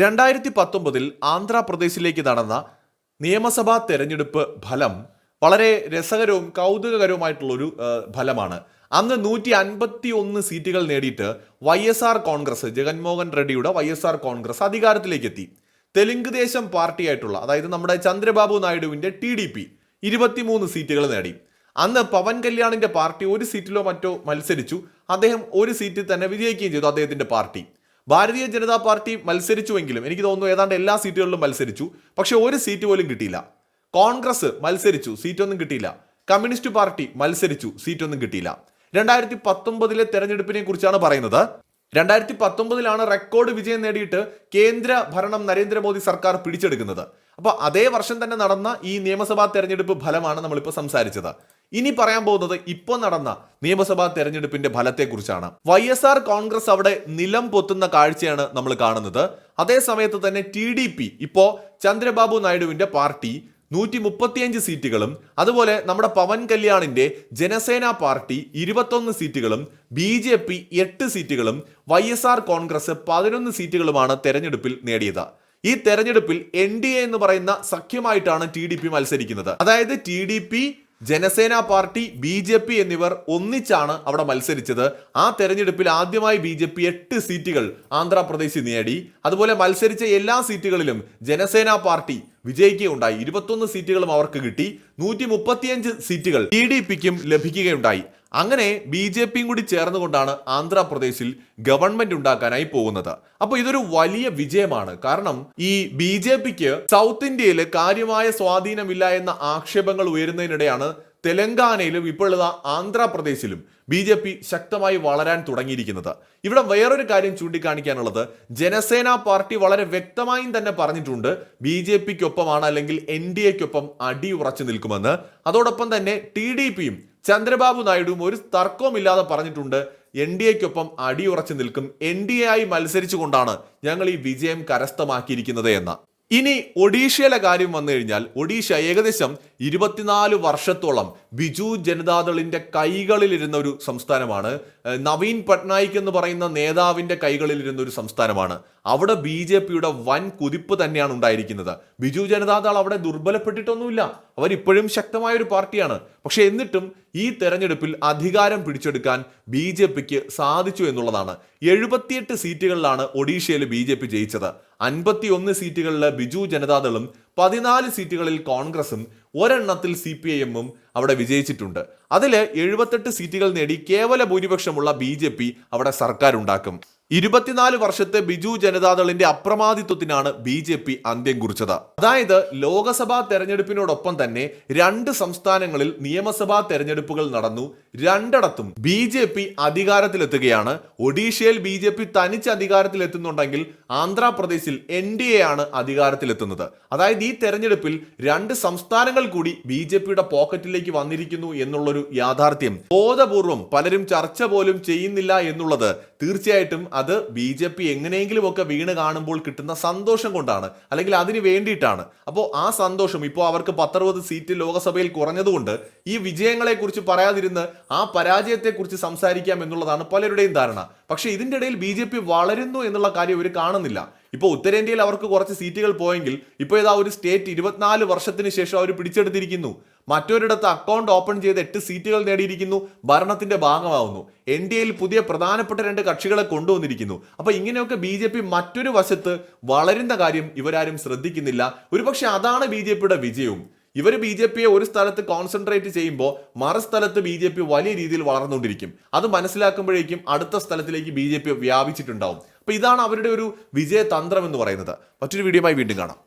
രണ്ടായിരത്തി പത്തൊമ്പതിൽ ആന്ധ്രാപ്രദേശിലേക്ക് നടന്ന നിയമസഭാ തെരഞ്ഞെടുപ്പ് ഫലം വളരെ രസകരവും കൗതുകകരവുമായിട്ടുള്ളൊരു ഫലമാണ്. അന്ന് നൂറ്റി അൻപത്തി ഒന്ന് സീറ്റുകൾ നേടിയിട്ട് Y S R Congress Jaganmohan റെഡ്ഡിയുടെ Y S R Congress അധികാരത്തിലേക്ക് എത്തി തെലുങ്ക് ദേശം പാർട്ടിയായിട്ടുള്ള അതായത് നമ്മുടെ ചന്ദ്രബാബു നായിഡുവിന്റെ ടി ഡി പി ഇരുപത്തിമൂന്ന് സീറ്റുകൾ നേടി. അന്ന് പവൻ കല്യാണിന്റെ പാർട്ടി ഒരു സീറ്റിലോ മറ്റോ മത്സരിച്ചു. അദ്ദേഹം ഒരു സീറ്റിൽ തന്നെ വിജയിക്കുകയും ചെയ്തു അദ്ദേഹത്തിന്റെ പാർട്ടി. ഭാരതീയ ജനതാ പാർട്ടി മത്സരിച്ചുവെങ്കിലും എനിക്ക് തോന്നുന്നു ഏതാണ്ട് എല്ലാ സീറ്റുകളിലും മത്സരിച്ചു. പക്ഷെ ഒരു സീറ്റ് പോലും കിട്ടിയില്ല. കോൺഗ്രസ് മത്സരിച്ചു സീറ്റൊന്നും കിട്ടിയില്ല. കമ്മ്യൂണിസ്റ്റ് പാർട്ടി മത്സരിച്ചു സീറ്റൊന്നും കിട്ടിയില്ല. രണ്ടായിരത്തി പത്തൊമ്പതിലെ തെരഞ്ഞെടുപ്പിനെ കുറിച്ചാണ് പറയുന്നത്. രണ്ടായിരത്തി പത്തൊമ്പതിലാണ് റെക്കോർഡ് വിജയം നേടിയിട്ട് കേന്ദ്ര ഭരണം നരേന്ദ്രമോദി സർക്കാർ പിടിച്ചെടുക്കുന്നത്. അപ്പോൾ അതേ വർഷം തന്നെ നടന്ന ഈ നിയമസഭാ തെരഞ്ഞെടുപ്പ് ഫലമാണ് നമ്മളിപ്പോൾ സംസാരിച്ചത്. ഇനി പറയാൻ പോകുന്നത് ഇപ്പോൾ നടന്ന നിയമസഭാ തെരഞ്ഞെടുപ്പിന്റെ ഫലത്തെക്കുറിച്ചാണ്. വൈ എസ് ആർ കോൺഗ്രസ് അവിടെ നിലം പൊത്തുന്ന കാഴ്ചയാണ് നമ്മൾ കാണുന്നത്. അതേ സമയത്ത് തന്നെ ടി ഡി പി ഇപ്പോ ചന്ദ്രബാബു നായിഡുവിന്റെ പാർട്ടി നൂറ്റി മുപ്പത്തിയഞ്ച് സീറ്റുകളും അതുപോലെ നമ്മുടെ പവൻ കല്യാണിന്റെ ജനസേന പാർട്ടി ഇരുപത്തൊന്ന് സീറ്റുകളും ബി ജെ പി എട്ട് സീറ്റുകളും വൈ എസ് ആർ കോൺഗ്രസ് പതിനൊന്ന് സീറ്റുകളുമാണ് തെരഞ്ഞെടുപ്പിൽ നേടിയത്. ഈ തെരഞ്ഞെടുപ്പിൽ എൻ ഡി എ എന്ന് പറയുന്ന സഖ്യമായിട്ടാണ് ടി ഡി പി മത്സരിക്കുന്നത്. അതായത് T D P Janasena party B J P എന്നിവർ ഒന്നിച്ചാണ് അവിടെ മത്സരിച്ചത്. ആ തെരഞ്ഞെടുപ്പിൽ ആദ്യമായി ബി ജെ പി എട്ട് സീറ്റുകൾ ആന്ധ്രാപ്രദേശിൽ നേടി. അതുപോലെ മത്സരിച്ച എല്ലാ സീറ്റുകളിലും ജനസേന പാർട്ടി വിജയിക്കുകയുണ്ടായി. ഇരുപത്തൊന്ന് സീറ്റുകളും അവർക്ക് കിട്ടി. നൂറ്റി മുപ്പത്തിയഞ്ച് സീറ്റുകൾ ടി ഡി പിക്കും ലഭിക്കുകയുണ്ടായി. അങ്ങനെ ബി ജെ പിയും കൂടി ചേർന്നുകൊണ്ടാണ് ആന്ധ്രാപ്രദേശിൽ ഗവൺമെന്റ് ഉണ്ടാക്കാനായി പോകുന്നത്. അപ്പൊ ഇതൊരു വലിയ വിജയമാണ്. കാരണം ഈ ബി ജെ പിക്ക് സൗത്ത് ഇന്ത്യയിൽ കാര്യമായ സ്വാധീനമില്ല എന്ന ആക്ഷേപങ്ങൾ ഉയരുന്നതിനിടെയാണ് തെലങ്കാനയിലും ഇപ്പോഴുള്ള ആന്ധ്രാപ്രദേശിലും ബി ജെ പി ശക്തമായി വളരാൻ തുടങ്ങിയിരിക്കുന്നത്. ഇവിടെ വേറൊരു കാര്യം ചൂണ്ടിക്കാണിക്കാനുള്ളത്. ജനസേന പാർട്ടി വളരെ വ്യക്തമായും തന്നെ പറഞ്ഞിട്ടുണ്ട് ബി ജെ പിക്കൊപ്പമാണ് അല്ലെങ്കിൽ എൻ ഡി എക്കൊപ്പം അടി ഉറച്ചു നിൽക്കുമെന്ന്. അതോടൊപ്പം തന്നെ ടി ഡി പിയും ചന്ദ്രബാബു നായിഡുവും ഒരു തർക്കവുമില്ലാതെ പറഞ്ഞിട്ടുണ്ട് എൻ ഡി എക്കൊപ്പം അടിയുറച്ചു നിൽക്കും എൻ ഡി എ ആയി മത്സരിച്ചുകൊണ്ടാണ് ഞങ്ങൾ ഈ വിജയം കരസ്ഥമാക്കിയിരിക്കുന്നത് എന്ന്. ഇനി ഒഡീഷയിലെ കാര്യം വന്നു കഴിഞ്ഞാൽ ഒഡീഷ ഏകദേശം ഇരുപത്തിനാല് വർഷത്തോളം ബിജു ജനതാദളിന്റെ കൈകളിലിരുന്ന ഒരു സംസ്ഥാനമാണ്. നവീൻ പട്നായിക് എന്ന് പറയുന്ന നേതാവിന്റെ കൈകളിലിരുന്ന ഒരു സംസ്ഥാനമാണ്. അവിടെ ബി ജെ പിയുടെ വൻ കുതിപ്പ് തന്നെയാണ് ഉണ്ടായിരിക്കുന്നത്. ബിജു ജനതാദൾ അവിടെ ദുർബലപ്പെട്ടിട്ടൊന്നുമില്ല. അവരിപ്പോഴും ശക്തമായ ഒരു പാർട്ടിയാണ്. പക്ഷെ എന്നിട്ടും ഈ തെരഞ്ഞെടുപ്പിൽ അധികാരം പിടിച്ചെടുക്കാൻ ബി ജെ പിക്ക് സാധിച്ചു എന്നുള്ളതാണ്. എഴുപത്തിയെട്ട് സീറ്റുകളിലാണ് ഒഡീഷയിൽ ബി ജെ പി ജയിച്ചത്. അൻപത്തിയൊന്ന് സീറ്റുകളിൽ ബിജു ജനതാദളും പതിനാല് സീറ്റുകളിൽ കോൺഗ്രസും ഒരെണ്ണത്തിൽ സി പി ഐ എമ്മും അവിടെ വിജയിച്ചിട്ടുണ്ട്. അതിൽ എഴുപത്തെട്ട് സീറ്റുകൾ നേടി കേവല ഭൂരിപക്ഷമുള്ള ബി ജെ പി അവിടെ സർക്കാർ ഉണ്ടാക്കും ഇരുപത്തിനാല് വർഷത്തെ ബിജു ജനതാദളിന്റെ അപ്രമാദിത്വത്തിനാണ് ബി ജെ പി അന്ത്യം കുറിച്ചത്. അതായത് ലോക്സഭാ തെരഞ്ഞെടുപ്പിനോടൊപ്പം തന്നെ രണ്ട് സംസ്ഥാനങ്ങളിൽ നിയമസഭാ തെരഞ്ഞെടുപ്പുകൾ നടന്നു. രണ്ടിടത്തും ബി ജെ പി അധികാരത്തിലെത്തുകയാണ്. ഒഡീഷയിൽ ബി ജെ പി തനിച്ച് അധികാരത്തിലെത്തുന്നുണ്ടെങ്കിൽ ആന്ധ്രാപ്രദേശിൽ എൻ ഡി എ ആണ് അധികാരത്തിലെത്തുന്നത്. അതായത് ഈ തെരഞ്ഞെടുപ്പിൽ രണ്ട് സംസ്ഥാനങ്ങൾ കൂടി ബി ജെ പിയുടെ പോക്കറ്റിലേക്ക് വന്നിരിക്കുന്നു എന്നുള്ളൊരു യാഥാർത്ഥ്യം. ബോധപൂർവം പലരും ചർച്ച പോലും ചെയ്യുന്നില്ല എന്നുള്ളത് തീർച്ചയായിട്ടും അത് ബി ജെ പി എങ്ങനെയെങ്കിലും ഒക്കെ വീണ് കാണുമ്പോൾ കിട്ടുന്ന സന്തോഷം കൊണ്ടാണ്. അല്ലെങ്കിൽ അതിന് വേണ്ടിയിട്ടാണ്. അപ്പോൾ ആ സന്തോഷം ഇപ്പോൾ അവർക്ക് പത്തറുപത് സീറ്റ് ലോകസഭയിൽ കുറഞ്ഞതുകൊണ്ട് ഈ വിജയങ്ങളെക്കുറിച്ച് പറയാതിരുന്ന് ആ പരാജയത്തെക്കുറിച്ച് സംസാരിക്കാം എന്നുള്ളതാണ് പലരുടെയും ധാരണ. പക്ഷേ ഇതിന്റെ ഇടയിൽ ബി ജെ പി വളരുന്നു എന്നുള്ള കാര്യം ഇവർ കാണുന്നില്ല. ഇപ്പോൾ ഉത്തരേന്ത്യയിൽ അവർക്ക് കുറച്ച് സീറ്റുകൾ പോയെങ്കിൽ ഇപ്പോൾ ഇതാ ഒരു സ്റ്റേറ്റ് ഇരുപത്തിനാല് വർഷത്തിന് ശേഷം അവർ പിടിച്ചെടുത്തിരിക്കുന്നു. മറ്റൊരിടത്ത് അക്കൗണ്ട് ഓപ്പൺ ചെയ്ത് എട്ട് സീറ്റുകൾ നേടിയിരിക്കുന്നു ഭരണത്തിന്റെ ഭാഗമാവുന്നു. എൻ ഡി എയിൽ പുതിയ പ്രധാനപ്പെട്ട രണ്ട് കക്ഷികളെ കൊണ്ടുവന്നിരിക്കുന്നു. അപ്പോൾ ഇങ്ങനെയൊക്കെ ബി ജെ പി മറ്റൊരു വശത്ത് വളരുന്ന കാര്യം ഇവരാരും ശ്രദ്ധിക്കുന്നില്ല. ഒരുപക്ഷെ അതാണ് ബി ജെ പിയുടെ വിജയവും. ഇവർ ബി ജെ പിയെ ഒരു സ്ഥലത്ത് കോൺസെൻട്രേറ്റ് ചെയ്യുമ്പോൾ മറു സ്ഥലത്ത് ബി ജെ പി വലിയ രീതിയിൽ വളർന്നുകൊണ്ടിരിക്കും. അത് മനസ്സിലാക്കുമ്പോഴേക്കും അടുത്ത സ്ഥലത്തിലേക്ക് ബി ജെ പി വ്യാപിച്ചിട്ടുണ്ടാവും. അപ്പോൾ ഇതാണ് അവരുടെ ഒരു വിജയതന്ത്രം എന്ന് പറയുന്നത്. മറ്റൊരു വീഡിയോയുമായി വീണ്ടും കാണാം.